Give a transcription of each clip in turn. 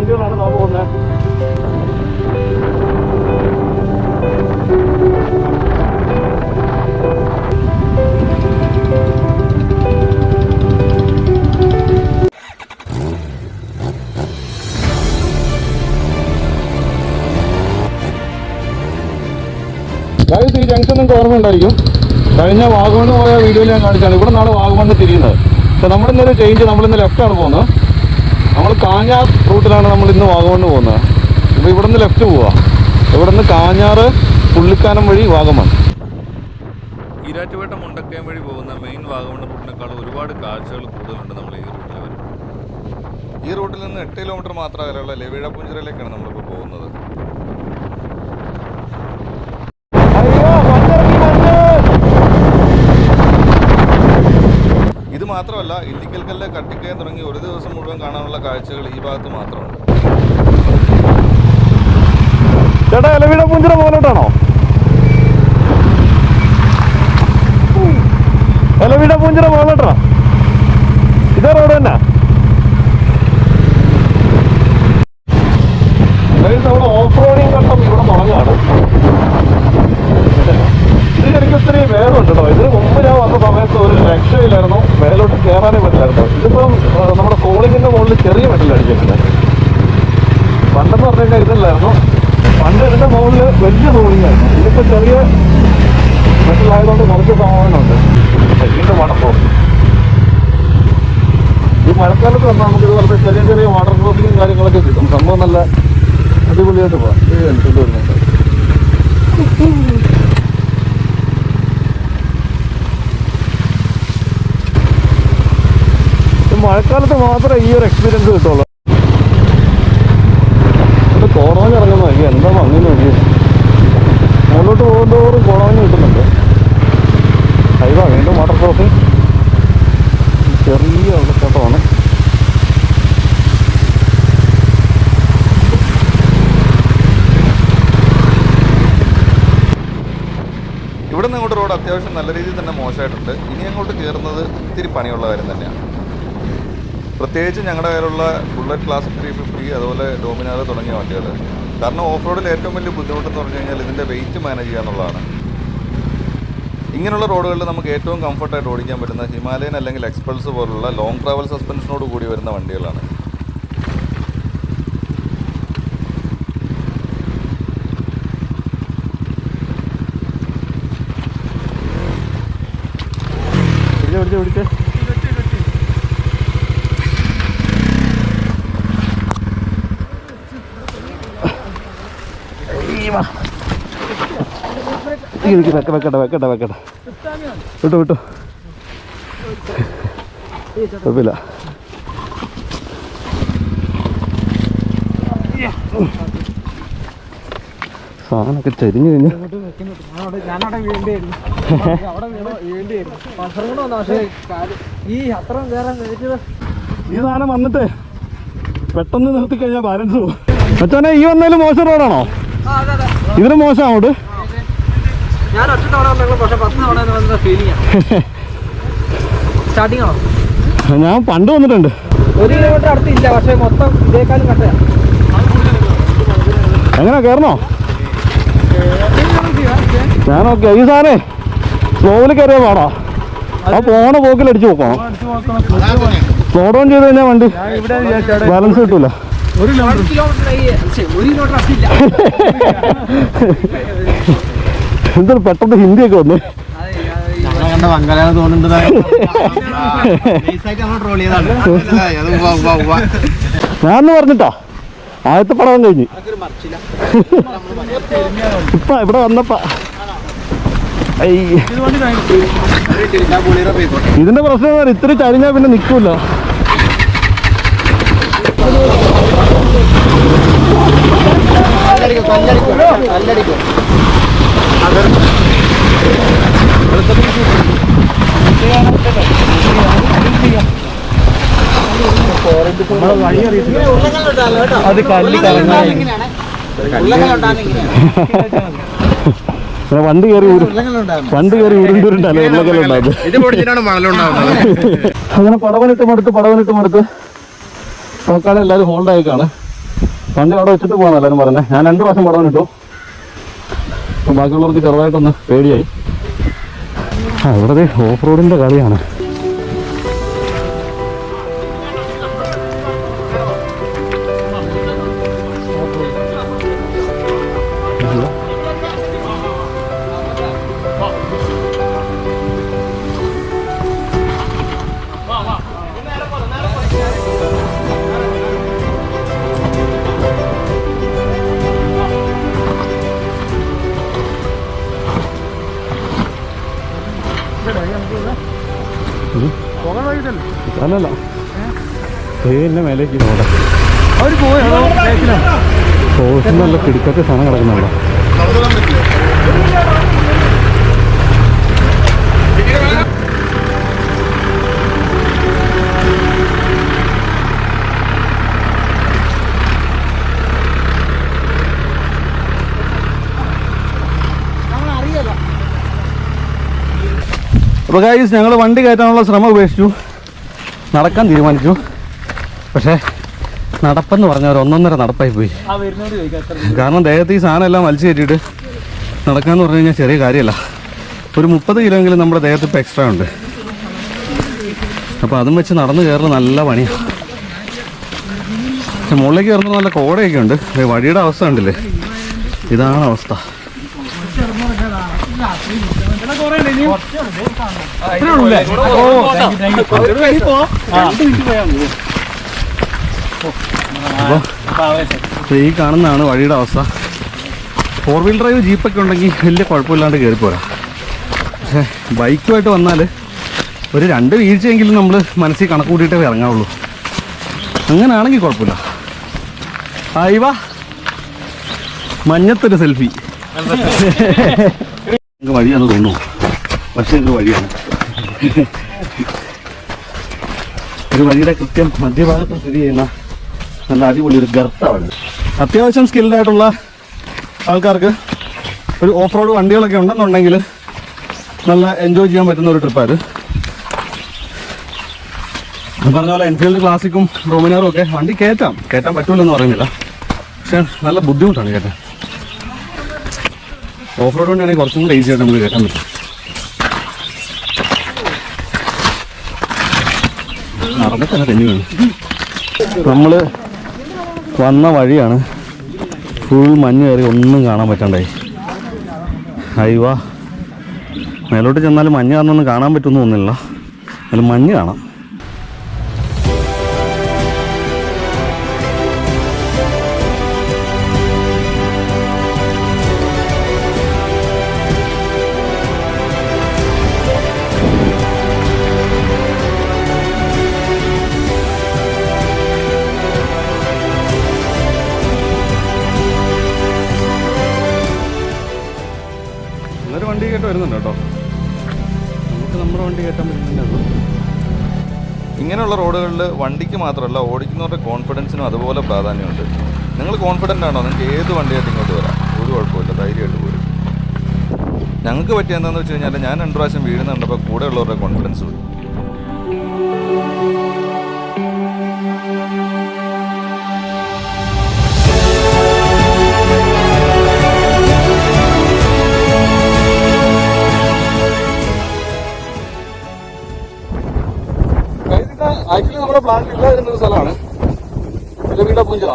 വണ്ടികളാണ് നാം പോകുന്നത്. ഗൈസ് ഈ ജംഗ്ഷൻ നിങ്ങൾക്ക് ഓർമ്മയുണ്ടായിരിക്കും. കഴിഞ്ഞ വാഗമണ് പോയ വീഡിയോയിൽ ഞാൻ കാണിച്ചാണ് ഇവിടെ നിന്നാണ് വാഗമണ് തിരിയുന്നത്. പക്ഷെ നമ്മളിന്നൊരു ചേഞ്ച് നമ്മൾ നമ്മളിന്ന് ലെഫ്റ്റാണ് പോകുന്നത്. നമ്മൾ കാഞ്ഞാർ റൂട്ടിലാണ് നമ്മൾ ഇന്ന് വാഗമണ് പോകുന്നത്. അപ്പോൾ ഇവിടെ നിന്ന് ലെഫ്റ്റ് പോവുക ഇവിടെ നിന്ന് കാഞ്ഞാറ് പുള്ളിക്കാനം വഴി വാഗമൺ ഈരാറ്റുപേട്ട മുണ്ടക്കയം വഴി പോകുന്ന മെയിൻ വാഗമൺ റൂട്ടിനേക്കാൾ ഒരുപാട് കാഴ്ചകൾ കൂടുതലുണ്ട് നമ്മൾ ഈ റൂട്ടിൽ വരുമ്പോൾ ഈ റൂട്ടിൽ നിന്ന് എട്ട് കിലോമീറ്റർ മാത്രം അകലെയുള്ള ലവിഴ പുഞ്ചിറയിലേക്കാണ് നമ്മളിപ്പോൾ പോകുന്നത് ഇത് മാത്രമല്ല ഇല്ലിക്കൽക്കല്ല് കട്ടിക്കയം തുടങ്ങി ഒരു ദിവസം മുഴുവൻ കാണാനുള്ള കാഴ്ചകൾ ഈ ഭാഗത്ത് മാത്രമുണ്ട്. ചേട്ടാ ഇലവിടെ പുഞ്ചിറ പോലോട്ടാണോ ഇലവിടെ പുഞ്ചിറ പോലോട്ടാ ഇതേ റോഡ് തന്നെ നമ്മുടെ ഓഫ് റോഡിങ് ഘട്ടം ഇവിടെ തുടങ്ങുകയാണ് ഇത് ശരിക്കും ഒത്തിരി വേറുണ്ട് കേട്ടോ ഇതിന് മുമ്പ് ഞാൻ വന്ന സമയത്ത് ഒരു രക്ഷയില്ലായിരുന്നു മേലോട്ട് കയറാനേ പറ്റില്ലായിരുന്നു ഇതിപ്പം ആ, നമ്മുടെ കോളിങ്ങിന്റെ മുകളിൽ ചെറിയ മെറ്റൽ അടിച്ചിട്ടുണ്ട് പണ്ടെന്ന് പറഞ്ഞു കഴിഞ്ഞാൽ ഇതല്ലായിരുന്നു പണ്ട് മുകളിൽ വലിയ തോണിയായിരുന്നു ഇതിപ്പോ ചെറിയ മെറ്റലായതുകൊണ്ട് കുറച്ച് സമാധാനമുണ്ട് ഇതിന്റെ വടക്കോ ഈ മഴക്കാലത്ത് വന്നാൽ നമുക്ക് ഇതുപോലത്തെ ചെറിയ ചെറിയ വാട്ടർ കാര്യങ്ങളൊക്കെ കിട്ടും. സംഭവം നല്ല അടിപൊളിയായിട്ട് പോവാം. വരുന്നുണ്ട് മഴക്കാലത്ത് മാത്രമേ ഈ ഒരു എക്സ്പീരിയൻസ് കിട്ടുള്ളൂ. പോകുന്നതോറും കോണോഞ്ഞ് കിട്ടുന്നുണ്ട്. ഹൈവാ വീണ്ടും വാട്ടർ ക്രോസിങ് ചെറിയ വെള്ളച്ചാട്ടമാണ്. ഇവിടെ നിന്ന് അങ്ങോട്ട് റോഡ് അത്യാവശ്യം നല്ല രീതിയിൽ തന്നെ മോശമായിട്ടുണ്ട്. ഇനി അങ്ങോട്ട് കയറുന്നത് ഒത്തിരി പണിയുള്ള കാര്യം തന്നെയാണ്. പ്രത്യേകിച്ച് ഞങ്ങളുടെ കയ്യിലുള്ള ബുള്ളറ്റ് ക്ലാസ് ത്രീ ഫിഫ്റ്റി അതുപോലെ ഡോമിനാർ തുടങ്ങിയ വണ്ടികൾ കാരണം ഓഫ് റോഡിൽ ഏറ്റവും വലിയ ബുദ്ധിമുട്ടെന്ന് പറഞ്ഞു കഴിഞ്ഞാൽ ഇതിന്റെ വെയിറ്റ് മാനേജ് ചെയ്യുക എന്നുള്ളതാണ്. ഇങ്ങനെയുള്ള റോഡുകളിൽ നമുക്ക് ഏറ്റവും കംഫർട്ടായിട്ട് ഓടിക്കാൻ പറ്റുന്ന ഹിമാലയൻ അല്ലെങ്കിൽ എക്സ്പൾസ് പോലുള്ള ലോങ് ട്രാവൽ സസ്പെൻഷനോട് കൂടി വരുന്ന വണ്ടികളാണ്. പിടിച്ച്. ഇരിക്ക് വെക്ക വെക്കട്ടെ വെക്കട്ടെ വെക്കട്ടെ. വിട്ടു വിട്ടു. കുഴപ്പമില്ല. സാധനമൊക്കെ ചരിഞ്ഞു കഴിഞ്ഞു ഈ സാധനം വന്നിട്ട് പെട്ടെന്ന് നിർത്തി കഴിഞ്ഞാൽ ബാലൻസ് പോകും മച്ചാനെ ഈ വന്നതിൽ മോശം റോഡാണോ ഇതിന് മോശം അങ്ങോട്ട്? ഞാൻ ഒറ്റ തവണ വന്നുള്ളൂ പക്ഷെ പത്ത് തവണ വന്ന ഫീലിംഗ് സ്റ്റാർട്ടിംഗ് ആണോ? ഞാൻ പണ്ട് വന്നിട്ടുണ്ട്. ഒരു കിലോമീറ്റർ അടുത്തില്ല പക്ഷെ മൊത്തം ഇതേക്കാളും കട്ടയാ. എങ്ങനെ കയറണോ? ഞാൻ ഓക്കെ. ഈ സാറേ സ്ലോവിൽ കയറിയാ പാടാ. ആ പോണ പോക്കിൽ അടിച്ചു നോക്കാം സ്ലോ ഡൗൺ ചെയ്ത് കഴിഞ്ഞാൽ വണ്ടി ബാലൻസ് കിട്ടൂല. ഒരു കിലോമീറ്റർ ഒരു കിലോമീറ്റർ എന്തൊരു പെട്ടെന്ന് ഹിന്ദിയൊക്കെ വന്നു. ഞാന്ന് പറഞ്ഞിട്ടാ ആദ്യത്തെ പടം കഴിഞ്ഞ്. ഇപ്പ ഇവിടെ വന്നപ്പ ഐ. ഇതിന്റെ പ്രശ്നം ഇത്തിരി ചരിഞ്ഞാ പിന്നെ നിക്കൂല. അത് കല്ല് കറങ്ങാൻ വണ്ട് കയറി വണ്ട് കയറി ഉരുണ്ടുരുണ്ടല്ലോ? മണലുണ്ടാവുന്നത്. അങ്ങനെ പടവനിട്ട് മടുത്ത് പടവനിട്ട് മടുത്ത്. നോക്കാതെ എല്ലാവരും ഹോൾഡ് കാണാം. വണ്ടി അവിടെ വെച്ചിട്ട് പോകാൻ എല്ലാവരും പറഞ്ഞേ. ഞാൻ രണ്ടു പ്രാവശ്യം പടം ഇട്ടു അപ്പം ബാക്കിയുള്ളവർക്ക് ചെറുതായിട്ടൊന്ന് പേടിയായി. ആ ഇവിടെ ഓഫ് റോഡിന്റെ കളിയാണ്. അല്ലല്ല. ട്രെയിനിന്റെ മേലേക്ക് പോകട്ടെ അവർ പോയോ ഓസിന് നല്ല കിടക്കത്തെ സാധനം കിടക്കുന്നുണ്ടോ? അപ്പോൾ കാര്യം ഞങ്ങൾ വണ്ടി കയറ്റാനുള്ള ശ്രമം ഉപേക്ഷിച്ചു. നടക്കാൻ തീരുമാനിച്ചു. പക്ഷേ നടപ്പെന്ന് പറഞ്ഞ ഒരു ഒന്നൊന്നര നടപ്പായി പോയി. കാരണം ദേഹത്ത് ഈ സാധനം എല്ലാം വലിച്ചു കയറ്റിയിട്ട് നടക്കാന്ന് പറഞ്ഞു കഴിഞ്ഞാൽ ചെറിയ കാര്യമല്ല. ഒരു മുപ്പത് കിലോ എങ്കിലും നമ്മുടെ ദേഹത്ത് ഇപ്പോൾ എക്സ്ട്രാ ഉണ്ട്. അപ്പോൾ അതും വെച്ച് നടന്നു കയറുന്നത് നല്ല പണിയാണ് പക്ഷെ മുകളിലേക്ക് കയറുന്നത് നല്ല കോടയൊക്കെ ഉണ്ട്. വഴിയുടെ അവസ്ഥ ഉണ്ടല്ലേ ഇതാണ് അവസ്ഥ. ഈ കാണുന്നതാണ് വഴിയുടെ അവസ്ഥ. ഫോർ വീൽ ഡ്രൈവ് ജീപ്പൊക്കെ ഉണ്ടെങ്കിൽ വലിയ കുഴപ്പമില്ലാണ്ട് കയറിപ്പോരാ പക്ഷേ ബൈക്കുമായിട്ട് വന്നാൽ ഒരു രണ്ട് വീഴ്ചയെങ്കിലും നമ്മൾ മനസ്സിൽ കണക്ക് കൂട്ടിയിട്ടേ ഇറങ്ങാവുള്ളൂ. അങ്ങനെയാണെങ്കിൽ കുഴപ്പമില്ല. ആയിവ മഞ്ഞത്തൊരു സെൽഫി നിങ്ങൾക്ക് തോന്നുന്നു. പക്ഷെ ഇത് വഴിയാണ്. ഒരു വഴിയുടെ കൃത്യം മധ്യഭാഗത്ത് നല്ല അടിപൊളി ഒരു അത്യാവശ്യം സ്കിൽഡായിട്ടുള്ള ആൾക്കാർക്ക് ഒരു ഓഫ് റോഡ് വണ്ടികളൊക്കെ ഉണ്ടെന്നുണ്ടെങ്കിൽ നല്ല എൻജോയ് ചെയ്യാൻ പറ്റുന്ന ഒരു ട്രിപ്പാണ് പറഞ്ഞ പോലെ എൻഫീൽഡ് ക്ലാസിക്കും ഡോമിനാറും ഒക്കെ വണ്ടി കയറ്റാം. കയറ്റാൻ പറ്റൂലെന്ന് പറയുന്നില്ല. പക്ഷെ നല്ല ബുദ്ധിമുട്ടാണ് കയറ്റാൻ ഓഫ് റോഡ് കൊണ്ടാണ് കുറച്ചും കൂടെ ഈസി ആയിട്ട് നമുക്ക് കയറ്റാൻ പറ്റും. തന്നെ തെന്നി വേണം. നമ്മൾ വന്ന വഴിയാണ് ഫുൾ മഞ്ഞ് കയറി ഒന്നും കാണാൻ പറ്റണ്ടായി. അയ്യോ മേലോട്ട് ചെന്നാൽ മഞ്ഞ് കാണുന്നൊന്നും കാണാൻ പറ്റുമെന്ന് തോന്നുന്നില്ല. എന്നാലും മഞ്ഞ് കാണാം. വരുന്നുണ്ട് കേട്ടോ. നമുക്ക് നമ്മുടെ വണ്ടി കയറ്റാൻ പറ്റുന്നുണ്ട് ഇങ്ങനെയുള്ള റോഡുകളിൽ വണ്ടിക്ക് മാത്രമല്ല ഓടിക്കുന്നവരുടെ കോൺഫിഡൻസിനും അതുപോലെ പ്രാധാന്യമുണ്ട്. നിങ്ങൾ കോൺഫിഡന്റ് ആണോ? നിങ്ങൾക്ക് ഏത് വണ്ടിയായിട്ട് ഇങ്ങോട്ട് വരാം? ഒരു കുഴപ്പമില്ല ധൈര്യമായിട്ട് പോരും. ഞങ്ങൾക്ക് പറ്റിയ എന്താണെന്ന് വെച്ച് കഴിഞ്ഞാൽ ഞാൻ രണ്ട് പ്രാവശ്യം വീഴുന്നുണ്ടപ്പോൾ കൂടെയുള്ളവരുടെ കോൺഫിഡൻസ് പോയി ആക്ച്വലി നമ്മുടെ പ്ലാനിൽ ഇല്ലാതിരുന്ന ഒരു സ്ഥലമാണ്. വീട പൂഞ്ചിറ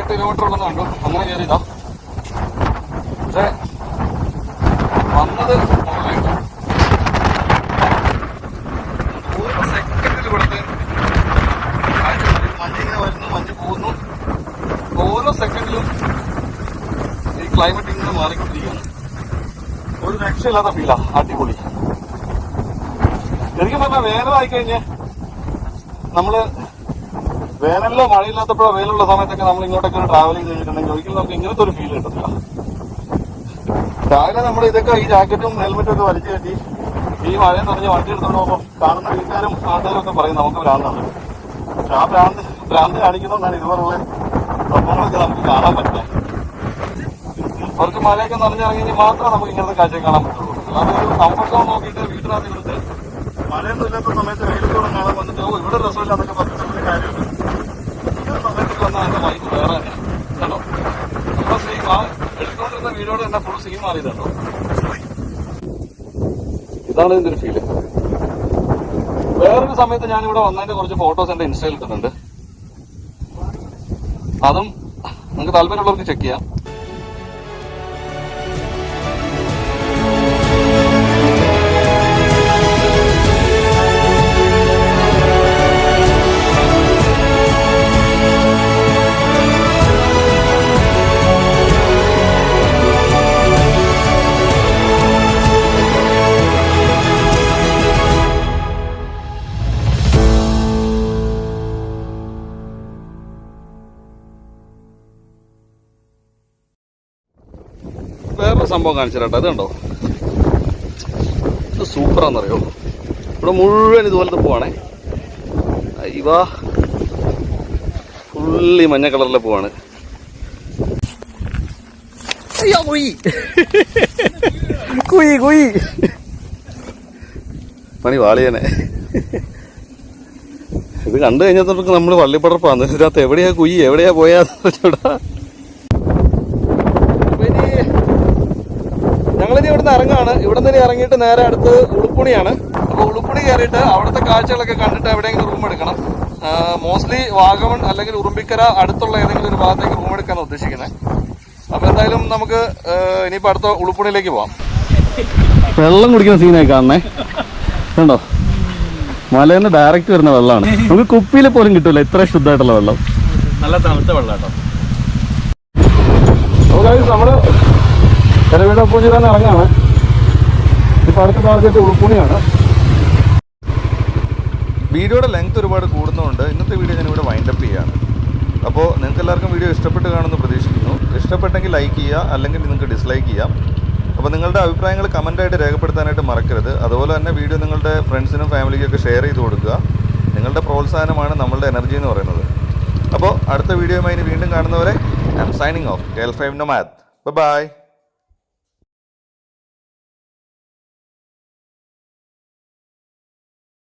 എട്ട് കിലോമീറ്റർ ഉണ്ടെന്ന് അങ്ങനെ സെക്കൻഡിൽ ഓരോ സെക്കൻഡിലും ഈ ക്ലൈമറ്റ് ഇങ്ങനെ മാറിക്കൊണ്ടിരിക്കുകയാണ് ഒരു രക്ഷയില്ലാത്ത ഫീലാ അടിപൊളി. ശരിക്കും പറഞ്ഞാൽ വേനലായി കഴിഞ്ഞ് നമ്മൾ വേനലിലോ മഴയില്ലാത്തപ്പോഴോ വെയിലുള്ള സമയത്തൊക്കെ നമ്മൾ ഇങ്ങോട്ടൊക്കെ ട്രാവൽ ചെയ്ത് കഴിഞ്ഞിട്ടുണ്ടെങ്കിൽ ഒരിക്കലും നമുക്ക് ഇങ്ങനത്തെ ഒരു ഫീൽ കിട്ടത്തില്ല. രാവിലെ നമ്മൾ ഇതൊക്കെ ഈ ജാക്കറ്റും ഹെൽമെറ്റും ഒക്കെ വലിച്ചു കെട്ടി ഈ മഴ നിറഞ്ഞ് വണ്ടി എടുത്തോണ്ട് പോകുമ്പോൾ കാണുന്ന വീട്ടുകാരും നാട്ടുകാരും ഒക്കെ പറയും നമുക്ക് ഭ്രാന്താണ്. പക്ഷെ ആ ഭ്രാന്ത് ഭ്രാന്ത് കാണിക്കുന്നതുകൊണ്ടാണ് ഇതുപോലുള്ള സംഭവങ്ങളൊക്കെ നമുക്ക് കാണാൻ പറ്റുന്നത് കുറച്ച് മലയൊക്കെ നിറഞ്ഞിറങ്ങി മാത്രമേ നമുക്ക് ഇങ്ങനത്തെ കാഴ്ച കാണാൻ പറ്റുള്ളൂ. അല്ലാതെ ഒരു കംഫർട്ട് നോക്കിയിട്ട് വീട്ടിനകത്ത് ഇരുന്നിട്ട് മലയൊന്നും ഇല്ലാത്ത സമയത്ത് വെയിലത്തോടെ കാണാൻ വന്നിട്ട് ഓ ഇവിടെ രസമില്ല എന്നൊക്കെ പറഞ്ഞിട്ട് കാര്യമില്ല. ഈ സമയത്ത് വന്നാൽ എന്റെ വൈബ് വേറെ തന്നെ. കണ്ടോ നമ്മുടെ സീം ആ എടുത്തുകൊണ്ടിരുന്ന വീടോടെ തന്നെ ഫുൾ സീം മാറിയതുണ്ടോ ഇതാണ് ഇതിന്റെ ഒരു ഫീൽ വേറൊരു സമയത്ത് ഞാനിവിടെ വന്നതിന്റെ കുറച്ച് ഫോട്ടോസ് എന്റെ ഇൻസ്റ്റയിൽ ഇട്ടിട്ടുണ്ട്. അതും നിങ്ങൾക്ക് താല്പര്യമുള്ളവർക്ക് ചെക്ക് ചെയ്യാം. കാണിച്ചു ഇത് കണ്ടോ? ഇത് സൂപ്പറാന്നറിയോ ഇവിടെ മുഴുവൻ ഇതുപോലത്തെ പോവാണേ. ഇവ. ഫുള്ളി മഞ്ഞ കളറിലെ പോവാണ്. അയ്യോ കുയി. കുയി കുയി. പണി വാളിയനെ. ഇത് കണ്ടു കഴിഞ്ഞപ്പോഴേക്ക് നമ്മൾ വള്ളിപ്പടർപ്പാന്ന് ഇതിനകത്ത് എവിടെയാ കുയി? എവിടെയാ പോയാന്ന് ഇവിടുന്ന് ഇറങ്ങാണ് ഇവിടെ നിന്ന് ഇറങ്ങിയിട്ട് നേരെ അടുത്ത് ഉളുപ്പുണിയാണ്. അപ്പോൾ ഉളുപ്പുണി കയറിയിട്ട് അവിടുത്തെ കാഴ്ചകളൊക്കെ കണ്ടിട്ട് എവിടെയെങ്കിലും റൂം എടുക്കണം. മോസ്റ്റ്ലി വാഗമൺ അല്ലെങ്കിൽ ഉറുമ്പിക്കര അടുത്തുള്ള ഏതെങ്കിലും ഒരു ഭാഗത്തേക്ക് റൂം എടുക്കാൻ ഉദ്ദേശിക്കുന്നത്. അപ്പോൾ എന്തായാലും നമുക്ക് ഇനിയിപ്പോൾ ഇനിയിപ്പോ അടുത്ത ഉളുപ്പുണിയിലേക്ക് പോവാം. വെള്ളം കുടിക്കുന്ന സീനായി കാണണേ കണ്ടോ? മലേന്ന് ഡയറക്റ്റ് വരുന്ന വെള്ളമാണ്. നമുക്ക് കുപ്പിയിൽ പോലും കിട്ടില്ല ഇത്ര ശുദ്ധമായിട്ടുള്ള വെള്ളം. നല്ല തണുത്ത വെള്ളം കേട്ടോ നമ്മൾ ചെലവിടെ പൂജ തന്നെ ഇറങ്ങാണ്. ഇപ്പൊ അടുത്ത ടാർഗറ്റ് ഉൾപ്പുണിയാണ് വീഡിയോയുടെ ലെങ്ത് ഒരുപാട് കൂടുന്നതുകൊണ്ട് ഇന്നത്തെ വീഡിയോ ഞാൻ ഞാനിവിടെ വൈൻഡപ്പ് ചെയ്യാണ്. അപ്പോൾ നിങ്ങൾക്ക് എല്ലാവർക്കും വീഡിയോ ഇഷ്ടപ്പെട്ട് കാണുമെന്ന് പ്രതീക്ഷിക്കുന്നു. ഇഷ്ടപ്പെട്ടെങ്കിൽ ലൈക്ക് ചെയ്യുക അല്ലെങ്കിൽ നിങ്ങൾക്ക് ഡിസ്ലൈക്ക് ചെയ്യാം. അപ്പോൾ നിങ്ങളുടെ അഭിപ്രായങ്ങൾ കമന്റായിട്ട് രേഖപ്പെടുത്താനായിട്ട് മറക്കരുത്. അതുപോലെ തന്നെ വീഡിയോ നിങ്ങളുടെ ഫ്രണ്ട്സിനും ഫാമിലിക്കൊക്കെ ഷെയർ ചെയ്ത് കൊടുക്കുക. നിങ്ങളുടെ പ്രോത്സാഹനമാണ് നമ്മളുടെ എനർജി എന്ന് പറയുന്നത്. അപ്പോൾ അടുത്ത വീഡിയോയുമായി വീണ്ടും കാണുന്നവരെ I'm signing off K L five നൊമാത് by